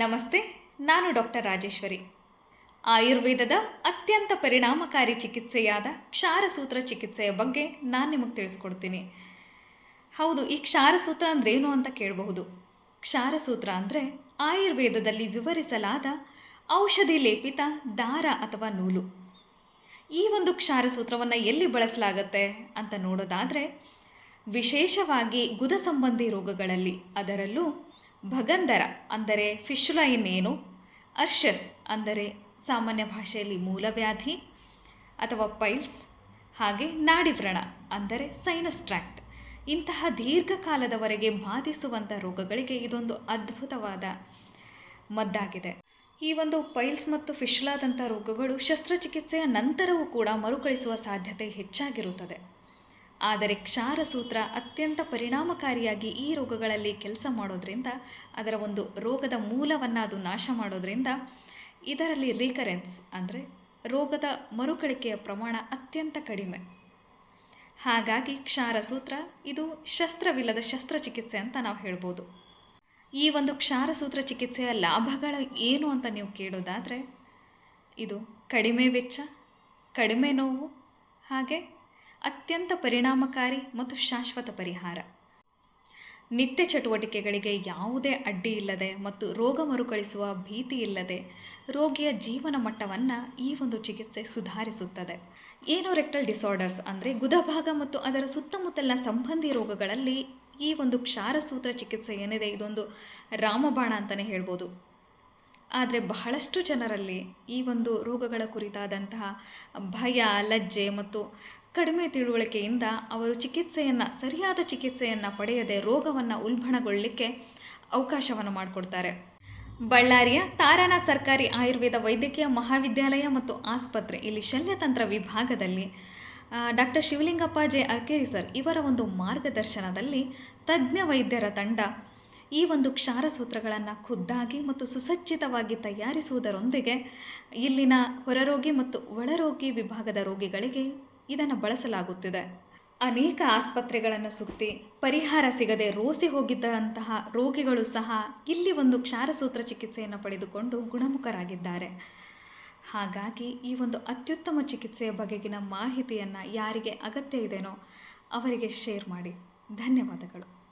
ನಮಸ್ತೆ, ನಾನು ಡಾಕ್ಟರ್ ರಾಜೇಶ್ವರಿ. ಆಯುರ್ವೇದದ ಅತ್ಯಂತ ಪರಿಣಾಮಕಾರಿ ಚಿಕಿತ್ಸೆಯಾದ ಕ್ಷಾರಸೂತ್ರ ಚಿಕಿತ್ಸೆಯ ಬಗ್ಗೆ ನಾನು ನಿಮಗೆ ತಿಳಿಸ್ಕೊಡ್ತೀನಿ. ಹೌದು, ಈ ಕ್ಷಾರಸೂತ್ರ ಅಂದ್ರೇನು ಅಂತ ಕೇಳಬಹುದು. ಕ್ಷಾರಸೂತ್ರ ಅಂದರೆ ಆಯುರ್ವೇದದಲ್ಲಿ ವಿವರಿಸಲಾದ ಔಷಧಿ ಲೇಪಿತ ದಾರ ಅಥವಾ ನೂಲು. ಈ ಒಂದು ಕ್ಷಾರಸೂತ್ರವನ್ನು ಎಲ್ಲಿ ಬಳಸಲಾಗತ್ತೆ ಅಂತ ನೋಡೋದಾದರೆ, ವಿಶೇಷವಾಗಿ ಗುದ ಸಂಬಂಧಿ ರೋಗಗಳಲ್ಲಿ ಅದರಲ್ಲೂ ಭಗಂಧರ ಅಂದರೆ ಫಿಶುಲೈನ್ ಏನು ಅರ್ಷಸ್ ಅಂದರೆ ಸಾಮಾನ್ಯ ಭಾಷೆಯಲ್ಲಿ ಮೂಲವ್ಯಾಧಿ ಅಥವಾ ಪೈಲ್ಸ್, ಹಾಗೆ ನಾಡಿವ್ರಣ ಅಂದರೆ ಸೈನಸ್ ಟ್ರ್ಯಾಕ್ಟ್ ಇಂತಹ ದೀರ್ಘಕಾಲದವರೆಗೆ ಬಾಧಿಸುವಂಥ ರೋಗಗಳಿಗೆ ಇದೊಂದು ಅದ್ಭುತವಾದ ಮದ್ದಾಗಿದೆ. ಈ ಒಂದು ಪೈಲ್ಸ್ ಮತ್ತು ಫಿಶ್ಲಾದಂಥ ರೋಗಗಳು ಶಸ್ತ್ರಚಿಕಿತ್ಸೆಯ ನಂತರವೂ ಕೂಡ ಮರುಕಳಿಸುವ ಸಾಧ್ಯತೆ ಹೆಚ್ಚಾಗಿರುತ್ತದೆ. ಆದರೆ ಕ್ಷಾರ ಸೂತ್ರ ಅತ್ಯಂತ ಪರಿಣಾಮಕಾರಿಯಾಗಿ ಈ ರೋಗಗಳಲ್ಲಿ ಕೆಲಸ ಮಾಡೋದ್ರಿಂದ, ಅದರ ಒಂದು ರೋಗದ ಮೂಲವನ್ನು ಅದು ನಾಶ ಮಾಡೋದ್ರಿಂದ ಇದರಲ್ಲಿ ರೀಕರೆನ್ಸ್ ಅಂದರೆ ರೋಗದ ಮರುಕಳಿಕೆಯ ಪ್ರಮಾಣ ಅತ್ಯಂತ ಕಡಿಮೆ. ಹಾಗಾಗಿ ಕ್ಷಾರ ಸೂತ್ರ ಇದು ಶಸ್ತ್ರವಿಲ್ಲದ ಶಸ್ತ್ರಚಿಕಿತ್ಸೆ ಅಂತ ನಾವು ಹೇಳ್ಬೋದು. ಈ ಒಂದು ಕ್ಷಾರಸೂತ್ರ ಚಿಕಿತ್ಸೆಯ ಲಾಭಗಳು ಏನು ಅಂತ ನೀವು ಕೇಳೋದಾದರೆ, ಇದು ಕಡಿಮೆ ವೆಚ್ಚ, ಕಡಿಮೆ ನೋವು, ಹಾಗೆ ಅತ್ಯಂತ ಪರಿಣಾಮಕಾರಿ ಮತ್ತು ಶಾಶ್ವತ ಪರಿಹಾರ. ನಿತ್ಯ ಚಟುವಟಿಕೆಗಳಿಗೆ ಯಾವುದೇ ಅಡ್ಡಿ ಇಲ್ಲದೆ ಮತ್ತು ರೋಗ ಮರುಕಳಿಸುವ ಭೀತಿ ಇಲ್ಲದೆ ರೋಗಿಯ ಜೀವನ ಮಟ್ಟವನ್ನು ಈ ಒಂದು ಚಿಕಿತ್ಸೆ ಸುಧಾರಿಸುತ್ತದೆ. ಏನೋರೆಕ್ಟಲ್ ಡಿಸಾರ್ಡರ್ಸ್ ಅಂದರೆ ಗುದಭಾಗ ಮತ್ತು ಅದರ ಸುತ್ತಮುತ್ತಲಿನ ಸಂಬಂಧಿ ರೋಗಗಳಲ್ಲಿ ಈ ಒಂದು ಕ್ಷಾರಸೂತ್ರ ಚಿಕಿತ್ಸೆ ಏನಿದೆ ಇದೊಂದು ರಾಮಬಾಣ ಅಂತಲೇ ಹೇಳ್ಬೋದು. ಆದರೆ ಬಹಳಷ್ಟು ಜನರಲ್ಲಿ ಈ ಒಂದು ರೋಗಗಳ ಕುರಿತಾದಂತಹ ಭಯ, ಲಜ್ಜೆ ಮತ್ತು ಕಡಿಮೆ ತಿಳುವಳಿಕೆಯಿಂದ ಅವರು ಚಿಕಿತ್ಸೆಯನ್ನು, ಸರಿಯಾದ ಚಿಕಿತ್ಸೆಯನ್ನು ಪಡೆಯದೆ ರೋಗವನ್ನು ಉಲ್ಬಣಗೊಳ್ಳಲಿಕ್ಕೆ ಅವಕಾಶವನ್ನು ಮಾಡಿಕೊಡ್ತಾರೆ. ಬಳ್ಳಾರಿಯ ತಾರಾನಾಥ್ ಸರ್ಕಾರಿ ಆಯುರ್ವೇದ ವೈದ್ಯಕೀಯ ಮಹಾವಿದ್ಯಾಲಯ ಮತ್ತು ಆಸ್ಪತ್ರೆ, ಇಲ್ಲಿ ಶಲ್ಯತಂತ್ರ ವಿಭಾಗದಲ್ಲಿ doctor Shivalingappa J. Arkeri sir, ಇವರ ಒಂದು ಮಾರ್ಗದರ್ಶನದಲ್ಲಿ ತಜ್ಞ ವೈದ್ಯರ ತಂಡ ಈ ಒಂದು ಕ್ಷಾರಸೂತ್ರಗಳನ್ನು ಖುದ್ದಾಗಿ ಮತ್ತು ಸುಸಜ್ಜಿತವಾಗಿ ತಯಾರಿಸುವುದರೊಂದಿಗೆ ಇಲ್ಲಿನ ಹೊರರೋಗಿ ಮತ್ತು ಒಳರೋಗಿ ವಿಭಾಗದ ರೋಗಿಗಳಿಗೆ ಇದನ್ನು ಬಳಸಲಾಗುತ್ತಿದೆ. ಅನೇಕ ಆಸ್ಪತ್ರೆಗಳನ್ನು ಸುತ್ತಿ ಪರಿಹಾರ ಸಿಗದೆ ರೋಸಿ ಹೋಗಿದ್ದಂತಹ ರೋಗಿಗಳು ಸಹ ಇಲ್ಲಿ ಒಂದು ಕ್ಷಾರಸೂತ್ರ ಚಿಕಿತ್ಸೆಯನ್ನು ಪಡೆದುಕೊಂಡು ಗುಣಮುಖರಾಗಿದ್ದಾರೆ. ಹಾಗಾಗಿ ಈ ಒಂದು ಅತ್ಯುತ್ತಮ ಚಿಕಿತ್ಸೆಯ ಬಗೆಗಿನ ಮಾಹಿತಿಯನ್ನು ಯಾರಿಗೆ ಅಗತ್ಯ ಇದೆಯೋ ಅವರಿಗೆ ಶೇರ್ ಮಾಡಿ. ಧನ್ಯವಾದಗಳು.